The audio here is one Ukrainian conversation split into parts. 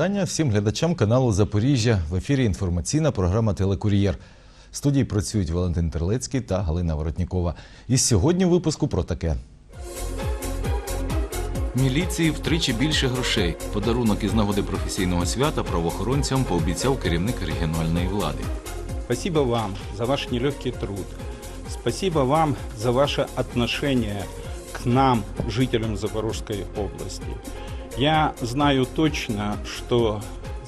вітання всім глядачам каналу Запоріжжя. В ефірі інформаційна програма Телекур'єр. В студії працюють Валентин Терлецький та Галина Воротнікова. І сьогодні в випуску про таке. Міліції втричі більше грошей. Подарунок із нагоди професійного свята правоохоронцям пообіцяв керівник регіональної влади. Спасибо вам за ваш нелегкий труд. Спасибо вам за ваше отношение к нам, жителям Запорожской области. Я знаю точно, что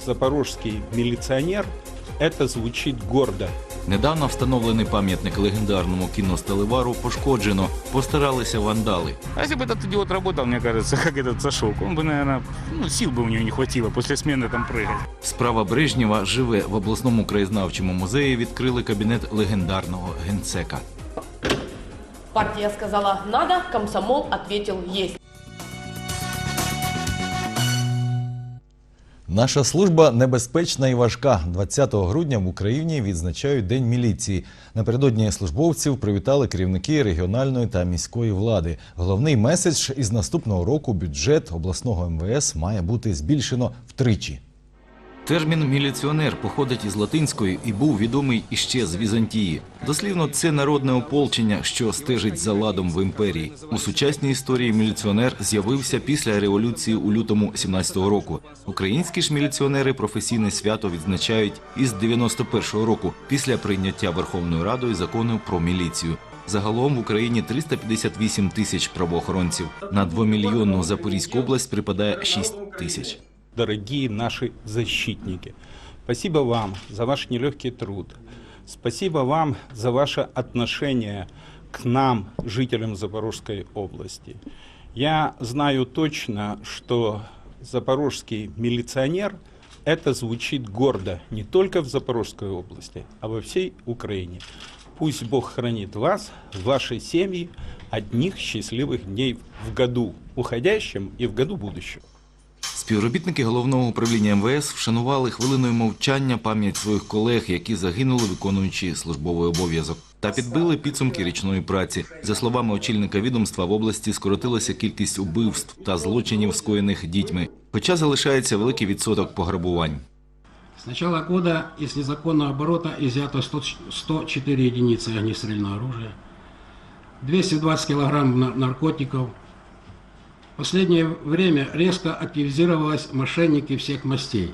запорожский милиционер – это звучит гордо. Недавно встановлений пам'ятник легендарному кіносталевару пошкоджено. Постаралися вандали. А если бы этот идиот работал, мне кажется, как этот Сашок, он бы, наверное, ну, сил бы у него не хватило после смены там прыгать. Справа Брежнєва живе в обласному краєзнавчому музеї. Відкрили кабінет легендарного генсека. Партия сказала «надо», комсомол ответил «есть». Наша служба небезпечна і важка. 20 грудня в Україні відзначають День міліції. Напередодні службовців привітали керівники регіональної та міської влади. Головний меседж із наступного року бюджет обласного МВС має бути збільшено втричі. Термін міліціонер походить із латинської і був відомий іще з Візантії. Дослівно, це народне ополчення, що стежить за ладом в імперії. У сучасній історії міліціонер з'явився після революції у лютому 17-го року. Українські ж міліціонери професійне свято відзначають із 91-го року після прийняття Верховною Радою закону про міліцію. Загалом в Україні 358 тисяч правоохоронців. На двомільйонну Запорізьку область припадає 6 тисяч. Дорогие наши защитники, спасибо вам за ваш нелегкий труд. Спасибо вам за ваше отношение к нам, жителям Запорожской области. Я знаю точно, что запорожский милиционер – это звучит гордо не только в Запорожской области, а во всей Украине. Пусть Бог хранит вас, ваши семьи, одних счастливых дней в году уходящем и в году будущем. Співробітники головного управління МВС вшанували хвилиною мовчання пам'ять своїх колег, які загинули, виконуючи службовий обов'язок. Та підбили підсумки річної праці. За словами очільника відомства, в області скоротилася кількість убивств та злочинів, скоєних дітьми. Хоча залишається великий відсоток пограбувань. С начала года из незаконного оборота изъято 100 104 единицы огнестрельного оружия, 220 килограмм на- наркотиков. В последнее время резко активизировалась мошенники всех мастей.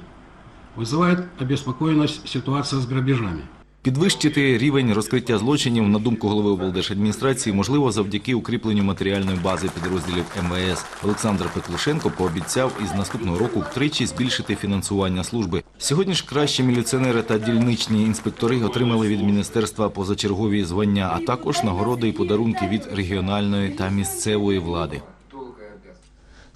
Вызывает обеспокоенность ситуация с грабежами. Підвищити рівень розкриття злочинів, на думку голови облдержадміністрації, можливо завдяки укріпленню матеріальної бази підрозділів МВС. Олександр Петлушенко пообіцяв із наступного року втричі збільшити фінансування служби. Сьогодні ж кращі міліціонери та дільничні інспектори отримали від міністерства позачергові звання, а також нагороди і подарунки від регіональної та місцевої влади.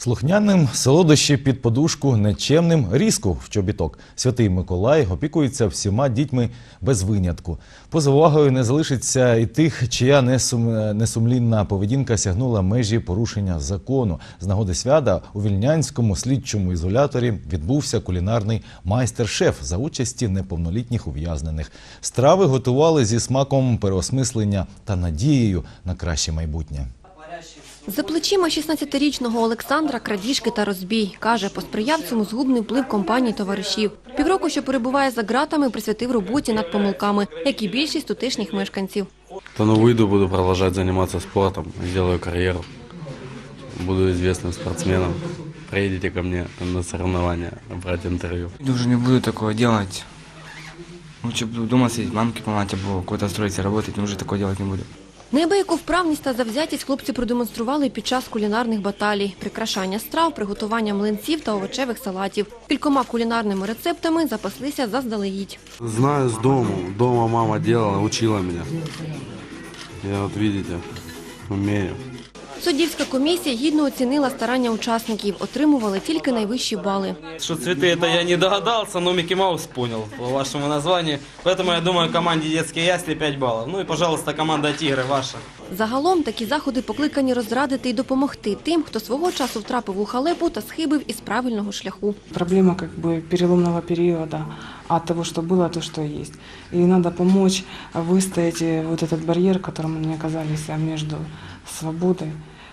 Слухняним солодощі під подушку, нечемним різку в чобіток. Святий Миколай опікується всіма дітьми без винятку. Поза увагою не залишиться і тих, чия несум... несумлінна поведінка сягнула межі порушення закону. З нагоди свята у вільнянському слідчому ізоляторі відбувся кулінарний майстер-шеф за участі неповнолітніх ув'язнених. Страви готували зі смаком переосмислення та надією на краще майбутнє. За плечима 16-річного Олександра крадіжки та розбій. Каже, посприяв цьому згубний вплив компанії товаришів. Півроку, що перебуває за ґратами, присвятив роботі над помилками, як і більшість тутешніх мешканців. То ну выйду, буду продолжать заниматься спортом, сделаю карьеру, буду известным спортсменом. Приедете ко мне на соревнования, брать интервью. Уже не буду такого делать. Лучше буду дома сидеть, мамке помогать, або куда-то строиться, работать, но уже такого делать не буду. Неабияку вправність та завзятість хлопці продемонстрували під час кулінарних баталій, прикрашання страв, приготування млинців та овочевих салатів. Кількома кулінарними рецептами запаслися заздалегідь. Знаю з дому, дома мама робила, учила мене. Я от бачите, умею. Суддівська комісія гідно оцінила старання учасників, отримували тільки найвищі бали. Что цветы это я не догадался, но Микки Маус понял по вашему названию. Поэтому я думаю, команде детские ясли 5 баллов. Ну и, пожалуйста, команда Тигры ваша. Загалом такі заходи покликані розрадити і допомогти тим, хто свого часу втрапив у халепу та схибив із правильного шляху. Проблема как бы переломного периода от того, что было, то, что есть. И надо помочь выстоять э, вот этот барьер, которым они оказались а, между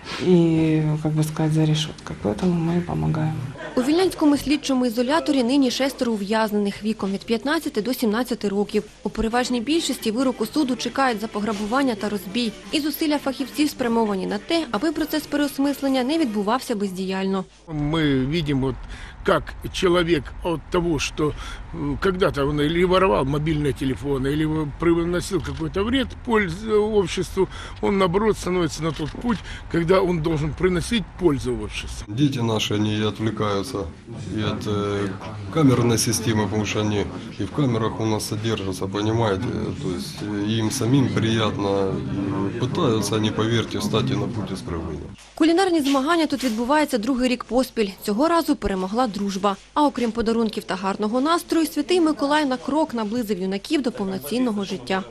свободой и, как бы сказать, за решеткой. Поэтому мы и помогаем. У Вільнянському слідчому ізоляторі нині шестеро ув'язнених віком від 15 до 17 років. У переважній більшості вироку суду чекають за пограбування та розбій. І зусилля фахівців спрямовані на те, аби процес переосмислення не відбувався бездіяльно. Мы видим, вот, как человек от того, что э, когда-то он или воровал мобильные телефоны, или приносил какой-то вред пользу обществу, он, наоборот, становится на тот путь, когда он должен приносить пользу обществу. Дети наши, они отвлекаются и от э, камерной системы, потому что они и в камерах у нас содержатся, понимаете, то есть э, им самим приятно, и пытаются они, поверьте, встать и на путь исправления. Кулінарні змагання тут відбуваються другий рік поспіль. Цього разу перемогла дружба. А окрім подарунків та гарного настрою, святий Миколай на крок наблизив юнаків до повноцінного життя.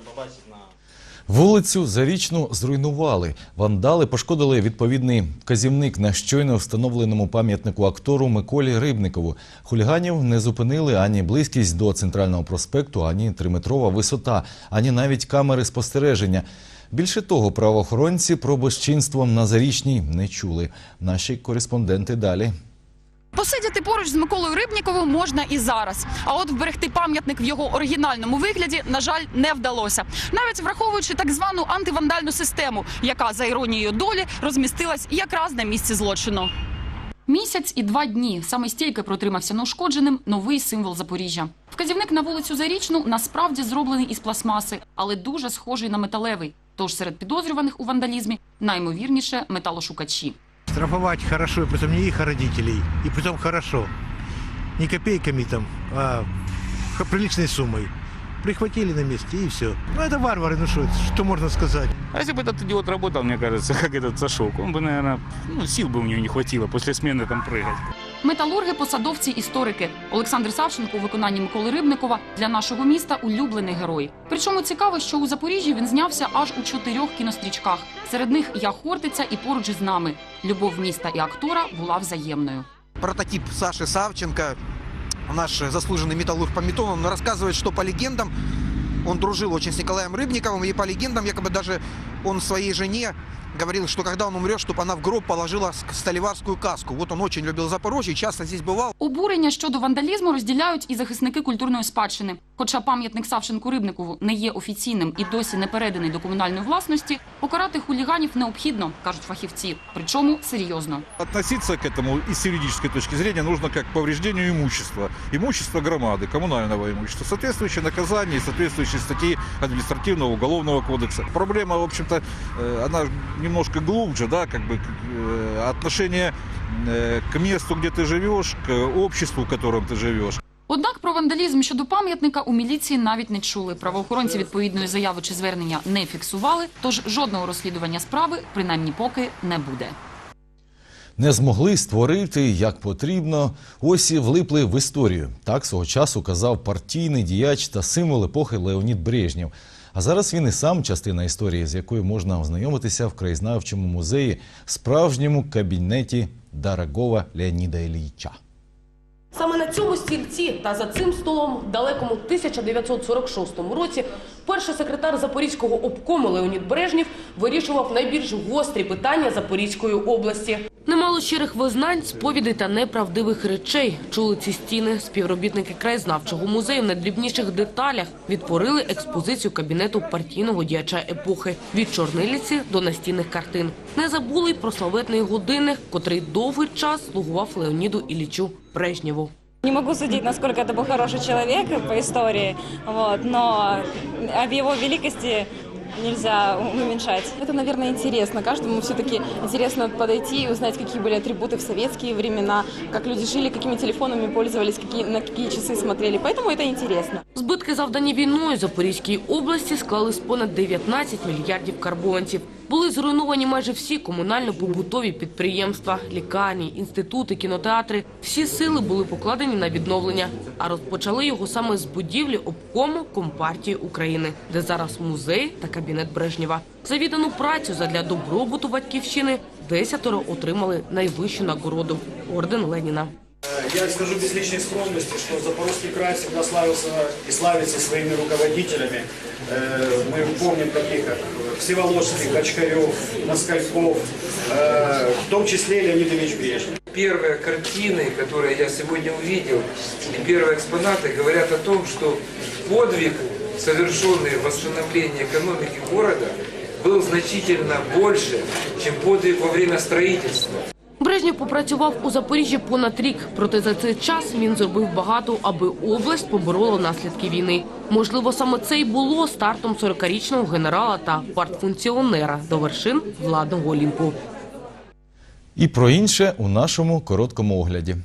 Вулицю Зарічну зруйнували. Вандали пошкодили відповідний вказівник на щойно встановленому пам'ятнику актору Миколі Рибникову. Хуліганів не зупинили ані близькість до центрального проспекту, ані триметрова висота, ані навіть камери спостереження. Більше того, правоохоронці про безчинство на Зарічній не чули. Наші кореспонденти далі. Посидіти поруч з Миколою Рибніковим можна і зараз. А от вберегти пам'ятник в його оригінальному вигляді, на жаль, не вдалося. Навіть враховуючи так звану антивандальну систему, яка за іронією долі розмістилась якраз на місці злочину. Місяць і два дні саме стільки протримався неушкодженим новий символ Запоріжжя. Вказівник на вулицю Зарічну насправді зроблений із пластмаси, але дуже схожий на металевий. Тож серед підозрюваних у вандалізмі наймовірніше металошукачі. Штрафовать хорошо, и притом не их, а родителей. И притом хорошо. Не копейками там, а приличной суммой Прихватили на месте и все. Ну это варвары, ну что, что можно сказать? А если бы этот идиот работал, мне кажется, как этот Сашок, он бы, наверное, ну, сил бы у него не хватило после смены там прыгать. Металурги, посадовці, історики. Олександр Савченко у виконанні Миколи Рибникова для нашого міста улюблений герой. Причому цікаво, що у Запоріжжі він знявся аж у чотирьох кінострічках. Серед них Я Хортиця і поруч із нами. Любов міста і актора була взаємною. прототип Саши Савченко, наш заслуженный металлург по металлу, он рассказывает, что по легендам он дружил очень с Николаем Рыбниковым, и по легендам якобы даже он своей жене говорил, что когда он умрет, чтобы она в гроб положила с- столеварскую каску. Вот он очень любил Запорожье, часто здесь бывал. Обурення щодо вандалізму розділяють і захисники культурної спадщини. Хоча пам'ятник Савченку Рибникову не є офіційним і досі не переданий до комунальної власності, покарати хуліганів необхідно, кажуть фахівці. Причому серйозно. Относиться к этому и с юридической точки зрения нужно как к повреждению имущества. Имущества громады, коммунального имущества. Соответствующее наказание и соответствующие статьи административного уголовного кодекса. Проблема, в общем-то, э, она немножко глубже, да, как бы э, отношение э, к месту, где ты живешь, к обществу, в котором ты живешь. Однак про вандалізм щодо пам'ятника у міліції навіть не чули. Правоохоронці відповідної заяви чи звернення не фіксували, тож жодного розслідування справи, принаймні поки, не буде. Не змогли створити як потрібно, ось і влипли в історію. Так свого часу казав партійний діяч та символ епохи Леонід Брежнєв. А зараз він і сам частина історії, з якою можна ознайомитися в краєзнавчому музеї, справжньому кабінеті Дорогого Леоніда Ілліча. Саме на цьому стільці та за цим столом в далекому 1946 році перший секретар Запорізького обкому Леонід Брежнєв вирішував найбільш гострі питання Запорізької області. Щирих визнань, сповідей та неправдивих речей чули ці стіни. Співробітники краєзнавчого музею в найдрібніших деталях відтворили експозицію кабінету партійного діяча епохи від чорнилиці до настінних картин. Не забули й про славетний годинник, котрий довгий час слугував Леоніду Іллічу Брежнєву. Не могу судить, насколько это был хороший человек по истории, вот, но об его великости нельзя уменьшать. Это, наверное, интересно. Каждому все-таки интересно подойти и узнать, какие были атрибуты в советские времена, как люди жили, какими телефонами пользовались, какие, на какие часы смотрели. Поэтому это интересно. Збитки, завдані війною Запорізькій області, склали з понад 19 мільярдів карбованців. Були зруйновані майже всі комунально-побутові підприємства, лікарні, інститути, кінотеатри. Всі сили були покладені на відновлення, а розпочали його саме з будівлі обкому Компартії України, де зараз музей та кабінет Брежнєва. За віддану працю задля добробуту батьківщини десятеро отримали найвищу нагороду орден Леніна. Я скажу без личной скромности, что Запорожский край всегда славился и славится своими руководителями. Э, Мы помним таких, как Всеволожский, Качкарев, Москальков, э, в том числе Леонид Ильич Брежнев. Первые картины, которые я сегодня увидел, и первые экспонаты говорят о том, что подвиг, совершенный в восстановлении экономики города, был значительно больше, чем подвиг во время строительства. Брежнєв попрацював у Запоріжжі понад рік, проте за цей час він зробив багато, аби область поборола наслідки війни. Можливо, саме це й було стартом 40-річного генерала та партфункціонера до вершин владного Олімпу. І про інше у нашому короткому огляді.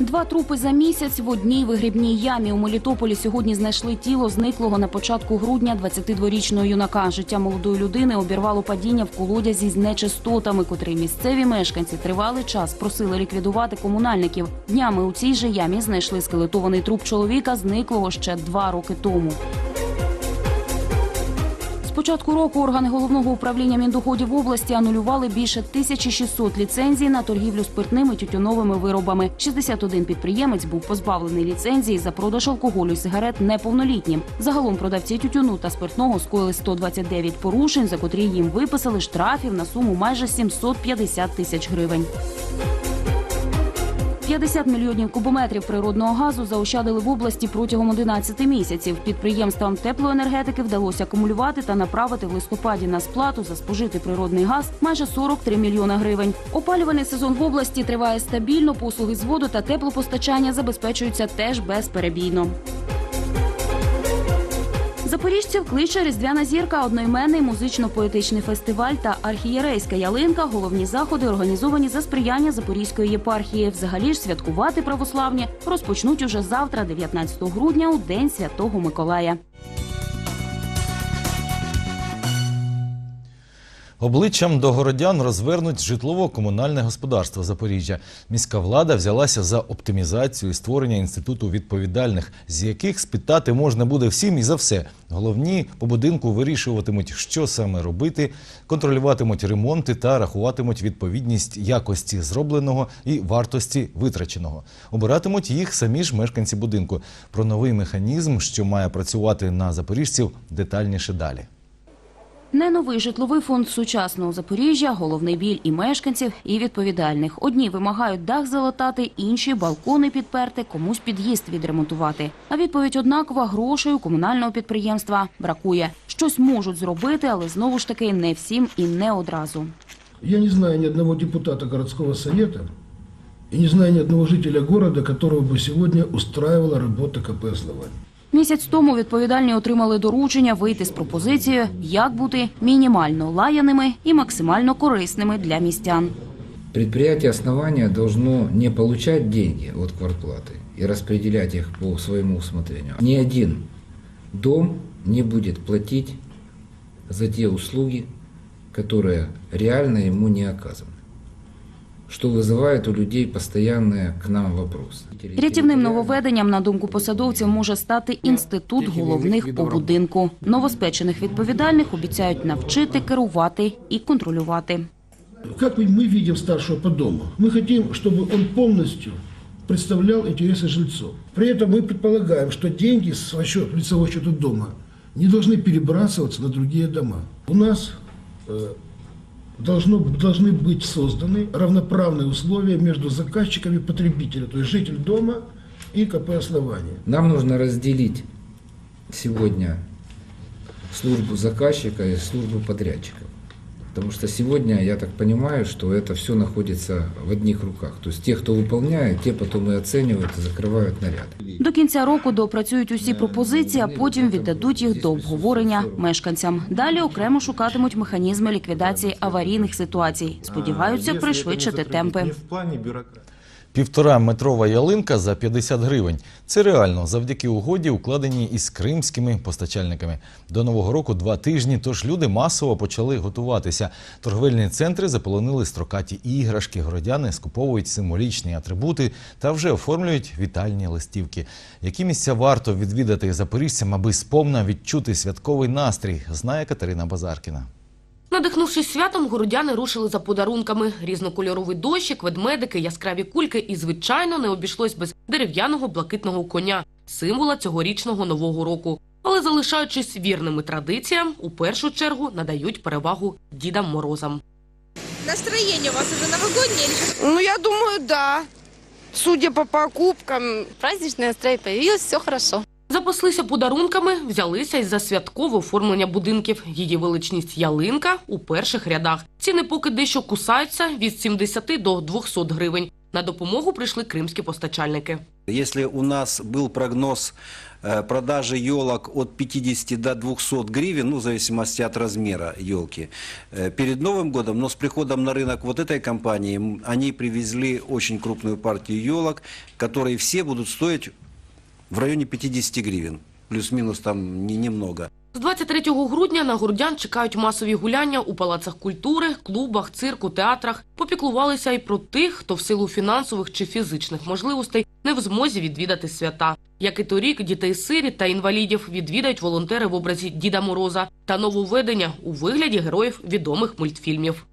Два трупи за місяць в одній вигрібній ямі у Мелітополі сьогодні знайшли тіло зниклого на початку грудня 22-річного юнака. Життя молодої людини обірвало падіння в колодязі з нечистотами, котрі місцеві мешканці тривалий час просили ліквідувати комунальників. Днями у цій же ямі знайшли скелетований труп чоловіка, зниклого ще два роки тому. Початку року органи головного управління Міндоходів області анулювали більше 1600 ліцензій на торгівлю спиртними тютюновими виробами. 61 підприємець був позбавлений ліцензії за продаж алкоголю і сигарет неповнолітнім. Загалом продавці тютюну та спиртного скоїли 129 порушень, за котрі їм виписали штрафів на суму майже 750 тисяч гривень. 50 мільйонів кубометрів природного газу заощадили в області протягом 11 місяців. Підприємствам теплоенергетики вдалося акумулювати та направити в листопаді на сплату за спожитий природний газ майже 43 мільйона гривень. Опалювальний сезон в області триває стабільно. Послуги з воду та теплопостачання забезпечуються теж безперебійно. Запоріжців кличе Різдвяна зірка, одноіменний музично-поетичний фестиваль та архієрейська ялинка. Головні заходи організовані за сприяння Запорізької єпархії. Взагалі ж святкувати православні розпочнуть уже завтра, 19 грудня, у день Святого Миколая. Обличчям до городян розвернуть житлово-комунальне господарство Запоріжжя. Міська влада взялася за оптимізацію і створення інституту відповідальних, з яких спитати можна буде всім і за все. Головні по будинку вирішуватимуть, що саме робити, контролюватимуть ремонти та рахуватимуть відповідність якості зробленого і вартості витраченого. Обиратимуть їх самі ж мешканці будинку. Про новий механізм, що має працювати на запоріжців, детальніше далі. Не новий житловий фонд сучасного Запоріжжя, головний біль і мешканців, і відповідальних. Одні вимагають дах залатати, інші балкони підперти, комусь під'їзд відремонтувати. А відповідь однакова грошей у комунального підприємства бракує. Щось можуть зробити, але знову ж таки не всім і не одразу. Я не знаю ни одного депутата городского совета и не знаю ни одного жителя города, которого бы сегодня устраивала работа КП «Основание». Місяць тому відповідальні отримали доручення вийти з пропозицією, як бути мінімально лаяними і максимально корисними для містян. Предприятие основания должно не получать деньги от квартплаты и распределять их по своему усмотрению. Ни один дом не будет платить за те услуги, которые реально ему не оказаны. Что вызывает у людей постоянные к нам вопросы. Рятівним нововведенням, на думку посадовців, може стати інститут головних по будинку. Новоспечених відповідальних обіцяють навчити, керувати і контролювати. Как мы мы видим старшего по дому? Мы хотим, чтобы он полностью представлял интересы жильцов. При этом мы предполагаем, что деньги с расчет, лицевого счета дома не должны перебрасываться на другие дома. У нас э, должно, должны быть созданы равноправные условия между заказчиками и потребителем, то есть житель дома и КП основания. Нам нужно разделить сегодня службу заказчика и службу подрядчиков. Потому что сегодня, я так понимаю, что это все находится в одних руках. То есть те, кто выполняет, те потом и оценивают и закрывают наряды. До кінця року доопрацюють усі пропозиції, а потім віддадуть їх до обговорення мешканцям. Далі окремо шукатимуть механізми ліквідації аварійних ситуацій. Сподіваються пришвидшити темпи. Півтора метрова ялинка за 50 гривень. Це реально завдяки угоді, укладеній із кримськими постачальниками. До нового року два тижні, тож люди масово почали готуватися. Торговельні центри заполонили строкаті іграшки, городяни скуповують символічні атрибути та вже оформлюють вітальні листівки. Які місця варто відвідати запоріжцям, аби сповна відчути святковий настрій, знає Катерина Базаркіна. Надихнувшись святом, городяни рушили за подарунками. Різнокольоровий дощик, ведмедики, яскраві кульки і, звичайно, не обійшлось без дерев'яного блакитного коня, символа цьогорічного нового року. Але залишаючись вірними традиціям, у першу чергу надають перевагу Дідам Морозам. Настроение у вас уже новогоднее или Ну, я думаю, да. Судя по покупкам. Праздничный настрой появилось, все хорошо. Запаслися подарунками, взялися й за святкове оформлення будинків. Її величність ялинка у перших рядах. Ціни поки дещо кусаються від 70 до 200 гривень. На допомогу прийшли кримські постачальники. Если у нас был прогноз э, продажи елок от 50 до 200 гривен, ну, в зависимости от размера елки, э, перед Новым годом, но с приходом на рынок вот этой компании, м, они привезли очень крупную партию елок, которые все будут стоить в районе 50 гривен. Плюс-минус там не- немного. З 23 грудня на городян чекають масові гуляння у палацах культури, клубах, цирку, театрах. Попіклувалися й про тих, хто в силу фінансових чи фізичних можливостей не в змозі відвідати свята. Як і торік, дітей сиріт та інвалідів відвідають волонтери в образі Діда Мороза та нововведення у вигляді героїв відомих мультфільмів.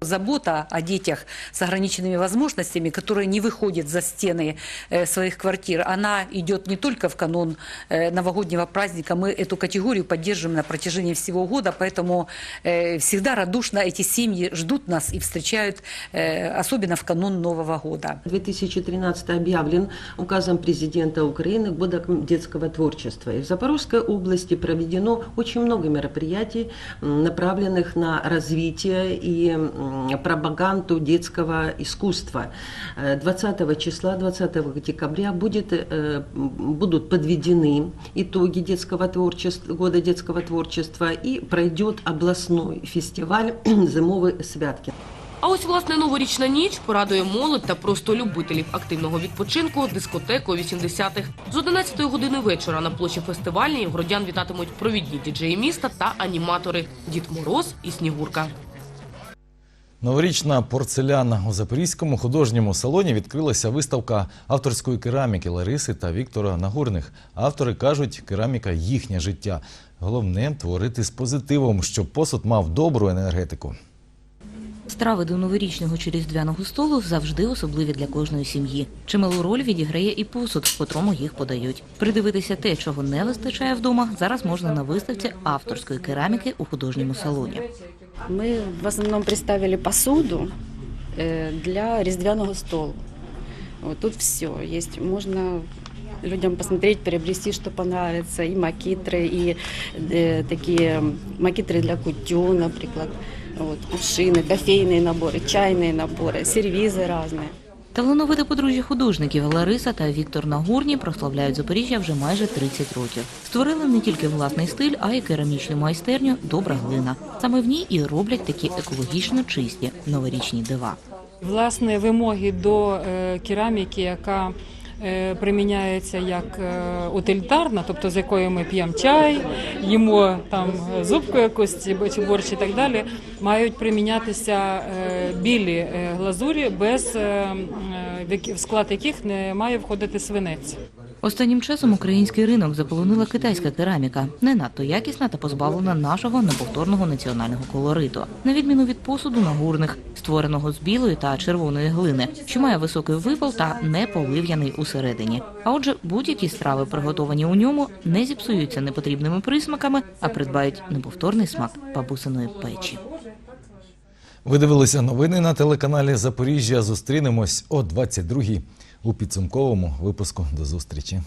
Забота о детях с ограниченными возможностями, которые не выходят за стены э, своих квартир, она идет не только в канун э, новогоднего праздника. Мы эту категорию поддерживаем на протяжении всего года, поэтому э, всегда радушно эти семьи ждут нас и встречают, особенно в канун Нового года. 2013 объявлен указом президента Украины годом детского творчества. И в Запорожской области проведено очень много мероприятий, направленных на развитие и пропаганду детского искусства. Э, 20 числа, 20 декабря будет, э, м, будут подведены итоги детского творчества, года детского творчества и пройдет областной фестиваль «Зимовые святки». А ось власне новорічна ніч порадує молодь та просто любителів активного відпочинку дискотекою 80-х. З 11 години вечора на площі фестивальній городян вітатимуть провідні діджеї міста та аніматори Дід Мороз і Снігурка. Новорічна порцеляна у Запорізькому художньому салоні відкрилася виставка авторської кераміки Лариси та Віктора Нагурних. Автори кажуть, кераміка їхнє життя. Головне творити з позитивом, щоб посуд мав добру енергетику. Страви до новорічного чи різдвяного столу завжди особливі для кожної сім'ї. Чималу роль відіграє і посуд, в котрому їх подають. Придивитися те, чого не вистачає вдома, зараз можна на виставці авторської кераміки у художньому салоні. Мы в основном представили посуду э, для рездвяного стола. Вот тут все есть. Можно людям посмотреть, приобрести, что понравится. И макитры, и э, такие макитры для кутю, например. Вот, кувшины, кофейные наборы, чайные наборы, сервизы разные. Талановите подружжя художників Лариса та Віктор Нагурні прославляють Запоріжжя вже майже 30 років. Створили не тільки власний стиль, а й керамічну майстерню Добра глина. Саме в ній і роблять такі екологічно чисті новорічні дива. власне вимоги до е, кераміки, яка приміняється як е, утилітарна, тобто з якою ми п'ємо чай, їмо там е, зубку якусь чи борщ і так далі, мають примінятися е, білі е, глазурі, без е, е, в склад яких не має входити свинець. Останнім часом український ринок заполонила китайська кераміка, не надто якісна та позбавлена нашого неповторного національного колориту, на відміну від посуду нагурних, створеного з білої та червоної глини, що має високий випал та не полив'яний усередині. А отже, будь-які страви, приготовані у ньому, не зіпсуються непотрібними присмаками, а придбають неповторний смак бабусиної печі. Ви дивилися новини на телеканалі Запоріжжя. Зустрінемось о 22-й у підсумковому випуску. До зустрічі.